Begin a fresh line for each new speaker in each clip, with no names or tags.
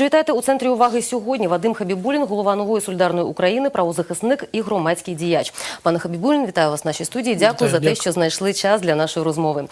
Вітайте у центрі уваги сьогодні. Вадим Хабібулін, голова нової солідарної України, правозахисник і громадський діяч. Пане Хабібулін, вітаю вас в нашій студії. Дякую
Вітаю,
за те, що знайшли час для нашої розмови.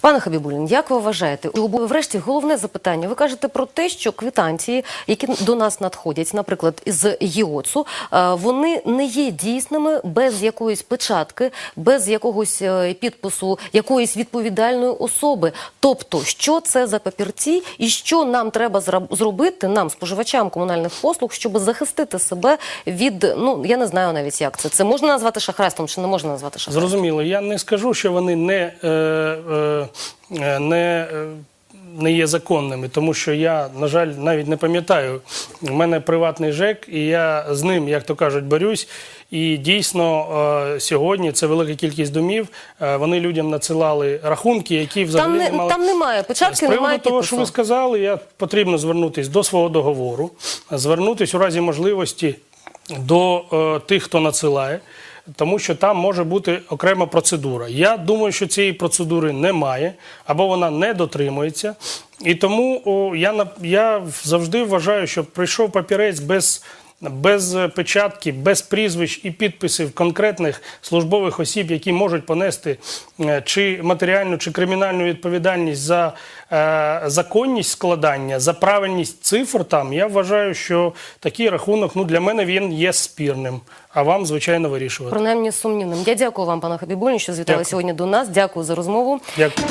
Пане Хабібулін, як ви вважаєте? Врешті головне запитання. Ви кажете про те, що квитанції, які до нас надходять, наприклад, з ЄОЦу, е, вони не є дійсними без якоїсь печатки, без якогось е, підпису якоїсь відповідальної особи. Тобто, що це за папірці, і що нам треба зра- зробити нам, споживачам комунальних послуг, щоб захистити себе від ну я не знаю навіть як це. Це можна назвати шахрайством чи не можна назвати шахрайством?
Зрозуміло, я не скажу, що вони не, е, е, е, не, е, не є законними, тому що я, на жаль, навіть не пам'ятаю. У мене приватний ЖЕК, і я з ним, як то кажуть, борюсь. І дійсно е, сьогодні це велика кількість домів. е, Вони людям надсилали рахунки, які взагалі
Там не
мали.
там немає
З приводу
немає
того,
підпису.
що ви сказали, я потрібно звернутися до свого договору, звернутися у разі можливості до е, тих, хто надсилає, тому що там може бути окрема процедура. Я думаю, що цієї процедури немає або вона не дотримується. І тому о, я, я завжди вважаю, що прийшов папірець без. Без печатки, без прізвищ і підписів конкретних службових осіб, які можуть понести е, чи матеріальну, чи кримінальну відповідальність за е, законність складання, за правильність цифр, там я вважаю, що такий рахунок ну для мене він є спірним. А вам, звичайно, вирішувати.
Принаймні сумнівним. Я дякую вам, пане Хабібулін, що звітали
Дякую.
сьогодні до нас. Дякую за розмову.
Дякую.